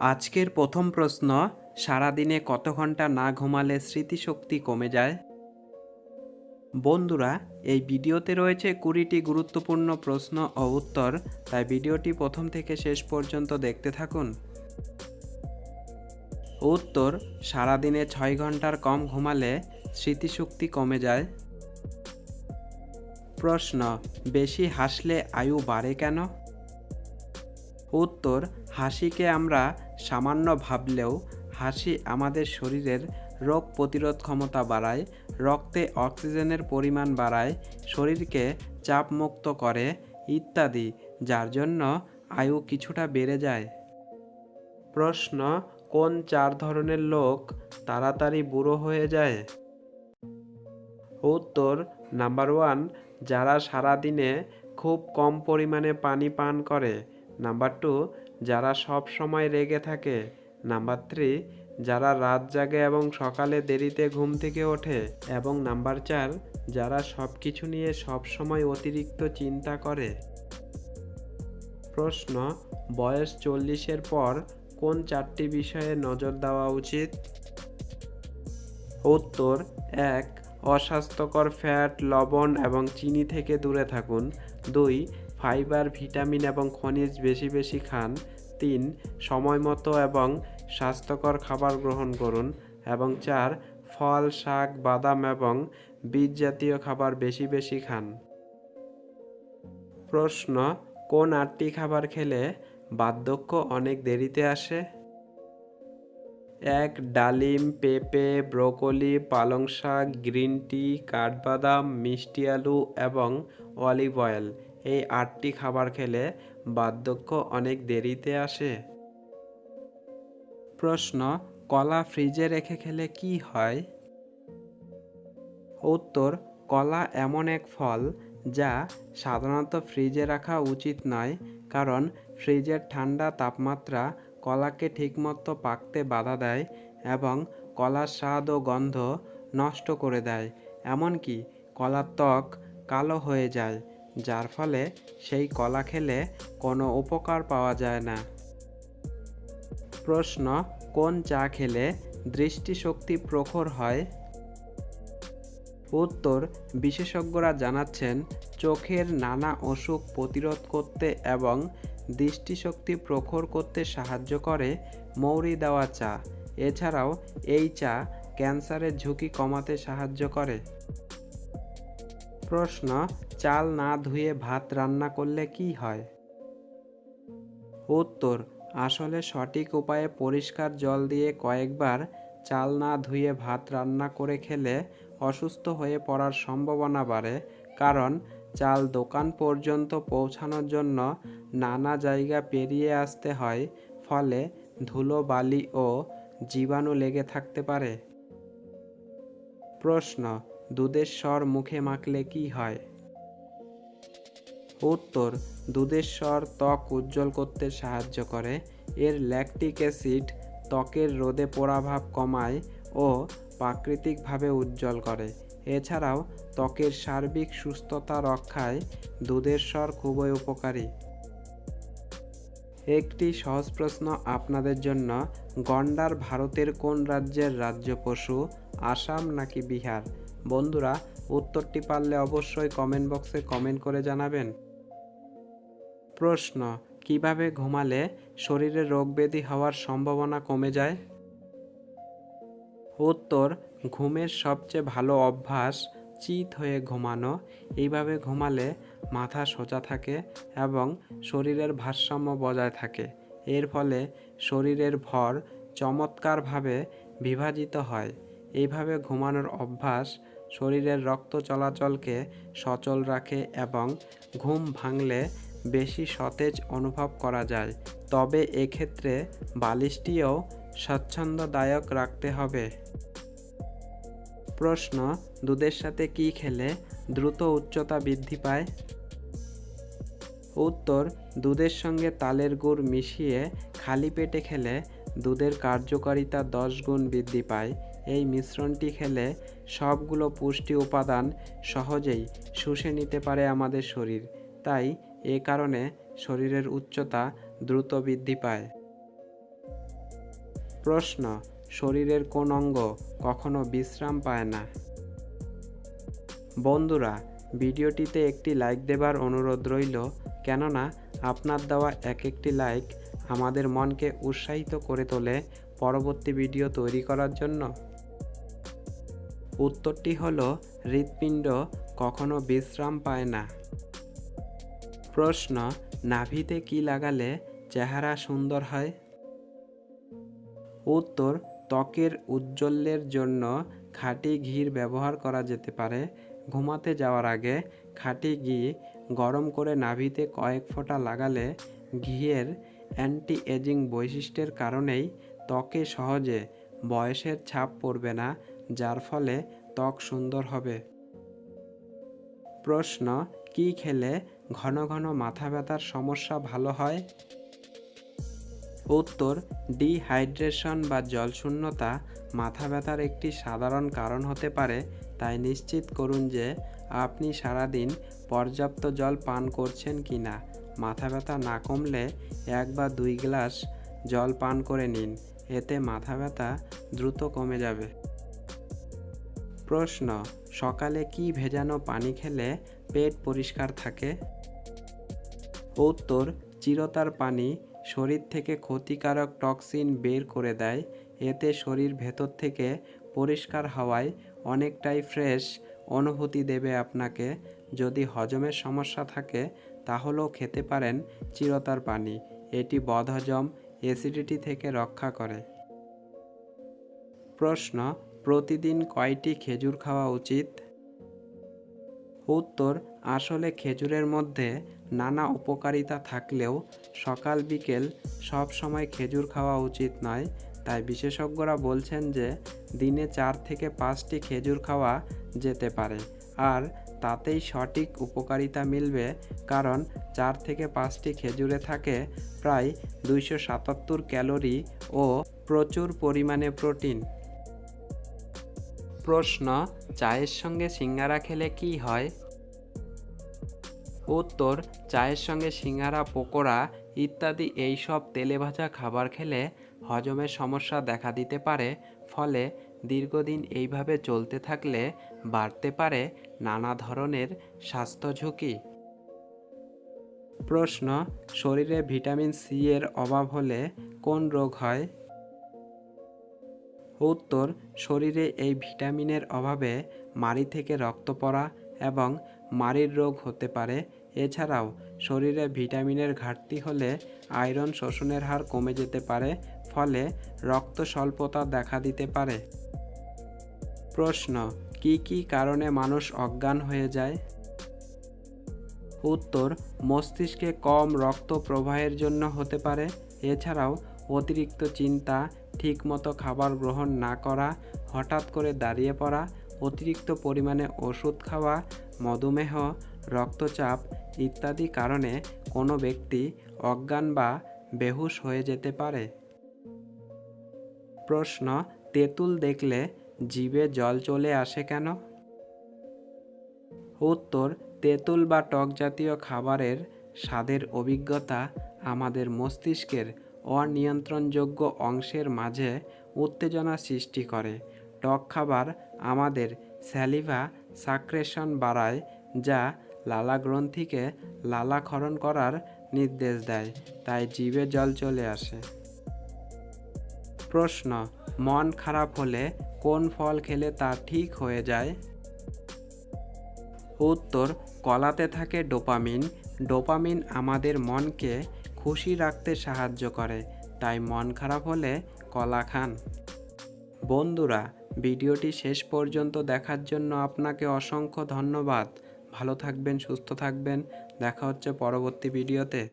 আজকের প্রথম প্রশ্ন, সারাদিনে কত ঘণ্টা না ঘুমালে স্মৃতিশক্তি কমে যায়? বন্ধুরা, এই ভিডিওতে রয়েছে কুড়িটি গুরুত্বপূর্ণ প্রশ্ন ও উত্তর, তাই ভিডিওটি প্রথম থেকে শেষ পর্যন্ত দেখতে থাকুন। উত্তর, সারাদিনে ছয় ঘণ্টার কম ঘুমালে স্মৃতিশক্তি কমে যায়। প্রশ্ন, বেশি হাসলে আয়ু বাড়ে কেন? উত্তর হাসিকে আমরা সামান্য ভাবলেও হাসি আমাদের শরীরের রোগ প্রতিরোধ ক্ষমতা বাড়ায়, রক্তে অক্সিজেনের পরিমাণ বাড়ায়, শরীরকে চাপমুক্ত করে ইত্যাদি, যার জন্য আয়ু কিছুটা বেড়ে যায়। প্রশ্ন, কোন চার ধরনের লোক তাড়াতাড়ি বুড়ো হয়ে যায়? উত্তর, নাম্বার ওয়ান, যারা সারাদিনে খুব কম পরিমাণে পানি পান করে। নাম্বার টু যারা সব সময় রেগে থাকে। নাম্বার থ্রি, যারা রাত জাগে এবং সকালে দেরিতে ঘুম থেকে ওঠে। এবং নাম্বার চার, যারা সব কিছু নিয়ে সব সময় অতিরিক্ত চিন্তা করে। প্রশ্ন, বয়স চল্লিশের পর কোন চারটি বিষয়ে নজর দেওয়া উচিত? উত্তর, এক, অস্বাস্থ্যকর ফ্যাট, লবণ এবং চিনি থেকে দূরে থাকুন। দুই ফাইবার, ভিটামিন এবং খনিজ বেশি বেশি খান। তিন, সময় মতো এবং স্বাস্থ্যকর খাবার গ্রহণ করুন। এবং চার, ফল, শাক, বাদাম এবং বীজ জাতীয় খাবার বেশি বেশি খান। প্রশ্ন, কোন আটটি খাবার খেলে বার্ধক্য অনেক দেরিতে আসে? এক, ডালিম, পেঁপে, ব্রোকলি পালং শাক গ্রিন টি, কাঠবাদাম, মিষ্টি আলু এবং অলিভ অয়েল। এই আটটি খাবার খেলে বার্ধক্য অনেক দেরিতে আসে। প্রশ্ন, কলা ফ্রিজে রেখে খেলে কি হয়? উত্তর, কলা এমন এক ফল যা সাধারণত ফ্রিজে রাখা উচিত নয়, কারণ ফ্রিজের ঠান্ডা তাপমাত্রা কলাকে ঠিকমতো পাকতে বাধা দেয় এবং কলার স্বাদ ও গন্ধ নষ্ট করে দেয়। এমনকি কলার ত্বক কালো হয়ে যায়। যার ফলে সেই কলা খেলে কোনো উপকার পাওয়া যায় না। প্রশ্ন, কোন চা খেলে দৃষ্টিশক্তি প্রখর হয়? উত্তর, বিশেষজ্ঞরা জানাচ্ছেন, চোখের নানা অসুখ প্রতিরোধ করতে এবং দৃষ্টিশক্তি প্রখর করতে সাহায্য করে মৌরি দেওয়া চা। এছাড়াও এই চা ক্যান্সারের ঝুঁকি কমাতে সাহায্য করে। প্রশ্ন, চাল না ধুয়ে ভাত রান্না করলে কি হয়? উত্তর, আসলে সঠিক উপায়ে পরিষ্কার জল দিয়ে কয়েকবার চাল না ধুয়ে ভাত রান্না করে খেলে অসুস্থ হয়ে পড়ার সম্ভাবনা বাড়ে, কারণ চাল দোকান পর্যন্ত পৌঁছানোর জন্য নানা জায়গা পেরিয়ে আসতে হয়, ফলে ধুলো, বালি ও জীবাণু লেগে থাকতে পারে। প্রশ্ন দুধের স্বর মুখে মাখলে কি হয়? উত্তর, দুধের স্বর ত্বক উজ্জ্বল করতে সাহায্য করে। এর ল্যাকটিক অ্যাসিড ত্বকের রোদে পোড়াভাব কমায় ও প্রাকৃতিকভাবে উজ্জ্বল করে। এছাড়াও, ত্বকের সার্বিক সুস্থতা রক্ষায় দুধের স্বর খুবই উপকারী। একটি সহজ প্রশ্ন আপনাদের জন্য, গন্ডার ভারতের কোন রাজ্যের রাজ্য পশু, আসাম নাকি বিহার? বন্ধুরা, উত্তরটি পারলে অবশ্যই কমেন্ট বক্সে কমেন্ট করে জানাবেন। প্রশ্ন, কীভাবে ঘুমালে শরীরে রোগব্যাধি হওয়ার সম্ভাবনা কমে যায়? উত্তর, ঘুমের সবচেয়ে ভালো অভ্যাস চিত হয়ে ঘুমানো। এইভাবে ঘুমালে মাথা সোজা থাকে এবং শরীরের ভারসাম্য বজায় থাকে। এর ফলে শরীরের ভর চমৎকারভাবে বিভাজিত হয়। এইভাবে ঘুমানোর অভ্যাস শরীরের রক্ত চলাচলকে সচল রাখে এবং ঘুম ভাঙলে বেশি সতেজ অনুভব করা যায়। তবে এক্ষেত্রে বালিশটিও স্বচ্ছন্দদায়ক রাখতে হবে। প্রশ্ন, দুধের সাথে কি খেলে দ্রুত উচ্চতা বৃদ্ধি পায়? উত্তর, দুধের সঙ্গে তালের গুড় মিশিয়ে খালি পেটে খেলে দুধের কার্যকারিতা দশ গুণ বৃদ্ধি পায়। এই মিশ্রণটি খেলে সবগুলো পুষ্টি উপাদান সহজেই শুষে নিতে পারে আমাদের শরীর। তাই এ কারণে শরীরের উচ্চতা দ্রুত বৃদ্ধি পায়। প্রশ্ন, শরীরের কোন অঙ্গ কখনো বিশ্রাম পায় না? বন্ধুরা, ভিডিওটিতে একটি লাইক দেবার অনুরোধ রইল, কেননা আপনার দেওয়া এক একটি লাইক আমাদের মনকে উৎসাহিত করে তোলে পরবর্তী ভিডিও তৈরি করার জন্য। উত্তরটি হল, হৃৎপিণ্ড কখনো বিশ্রাম পায় না। প্রশ্ন, নাভিতে কি লাগালে চেহারা সুন্দর হয়? উত্তর, ত্বকের উজ্জ্বলের জন্য খাঁটি ঘির ব্যবহার করা যেতে পারে। ঘুমাতে যাওয়ার আগে খাঁটি ঘি গরম করে নাভিতে কয়েক ফোঁটা লাগালে ঘিয়ের অ্যান্টি এজিং বৈশিষ্ট্যের কারণেই ত্বকে সহজে বয়সের ছাপ পড়বে না যার ফলে ত্বক সুন্দর হবে। প্রশ্ন, কি খেলে ঘন ঘন মাথা ব্যথার সমস্যা ভালো হয়? উত্তর ডিহাইড্রেশন বা জলশূন্যতা মাথা ব্যথার একটি সাধারণ কারণ হতে পারে, তাই নিশ্চিত করুন যে আপনি সারাদিন পর্যাপ্ত জল পান করছেন কি না। মাথা ব্যথা না কমলে এক বা দুই গ্লাস জল পান করে নিন, এতে মাথা ব্যথা দ্রুত কমে যাবে। প্রশ্ন, সকালে কি ভেজানো পানি খেলে পেট পরিষ্কার থাকে? উত্তর, চিরতার পানি শরীর থেকে ক্ষতিকারক টক্সিন বের করে দেয়, এতে শরীর ভেতর থেকে পরিষ্কার হওয়ায় অনেকটাই ফ্রেশ অনুভূতি দেবে আপনাকে। যদি হজমের সমস্যা থাকে, তাহলেও খেতে পারেন চিরতার পানি, এটি বদহজম অ্যাসিডিটি থেকে রক্ষা করে। প্রশ্ন প্রতিদিন কয়টি খেজুর খাওয়া উচিত? উত্তর, আসলে খেজুরের মধ্যে নানা উপকারিতা থাকলেও সকাল, বিকেল সব সময় খেজুর খাওয়া উচিত নয়। তাই বিশেষজ্ঞরা বলছেন যে, দিনে চার থেকে পাঁচটি খেজুর খাওয়া যেতে পারে। আর তাতেই সঠিক উপকারিতা মিলবে, কারণ চার থেকে পাঁচটি খেজুরে থাকে প্রায় দুইশো সাতাত্তর ক্যালোরি ও প্রচুর পরিমাণে প্রোটিন। প্রশ্ন, চায়ের সঙ্গে সিঙ্গারা খেলে কি হয়? উত্তর, চায়ের সঙ্গে সিঙ্গারা, পকোড়া ইত্যাদি এইসব তেলে ভাজা খাবার খেলে হজমের সমস্যা দেখা দিতে পারে, ফলে দীর্ঘদিন এইভাবে চলতে থাকলে বাড়তে পারে নানা ধরনের স্বাস্থ্য ঝুঁকি। প্রশ্ন, শরীরে ভিটামিন সি এর অভাব হলে কোন রোগ হয়? উত্তর, শরীরে এই ভিটামিনের অভাবে মাড়ি থেকে রক্ত পড়া এবং মাড়ির রোগ হতে পারে। এছাড়াও, শরীরে ভিটামিনের ঘাটতি হলে আয়রন শোষণের হার কমে যেতে পারে, ফলে রক্ত স্বল্পতা দেখা দিতে পারে। প্রশ্ন, কি কি কারণে মানুষ অজ্ঞান হয়ে যায়? উত্তর, মস্তিষ্কে কম রক্ত প্রবাহের জন্য হতে পারে। এছাড়াও, অতিরিক্ত চিন্তা ঠিকমতো খাবার গ্রহণ না করা, হঠাৎ করে দাঁড়িয়ে পড়া, অতিরিক্ত পরিমাণে ওষুধ খাওয়া, মধুমেহ, রক্তচাপ ইত্যাদি কারণে কোনো ব্যক্তি অজ্ঞান বা বেহুশ হয়ে যেতে পারে। প্রশ্ন, তেঁতুল দেখলে জিভে জল চলে আসে কেন? উত্তর, তেঁতুল বা টক জাতীয় খাবারের স্বাদের অভিজ্ঞতা আমাদের মস্তিষ্কের অনিয়ন্ত্রণযোগ্য অংশের মাঝে উত্তেজনা সৃষ্টি করে। টক খাবার আমাদের স্যালিভা সাক্রেশন বাড়ায়, যা লালা গ্রন্থিকে লালাক্ষরণ করার নির্দেশ দেয়, তাই জিভে জল চলে আসে। প্রশ্ন, মন খারাপ হলে কোন ফল খেলে তা ঠিক হয়ে যায়? উত্তর, কলাতে থাকে ডোপামিন। ডোপামিন আমাদের মনকে খুশি রাখতে সাহায্য করে, তাই মন খারাপ হলে কলা খান। বন্ধুরা, ভিডিওটি শেষ পর্যন্ত দেখার জন্য আপনাকে অসংখ্য ধন্যবাদ। ভালো থাকবেন, সুস্থ থাকবেন। দেখা হচ্ছে পরবর্তী ভিডিওতে।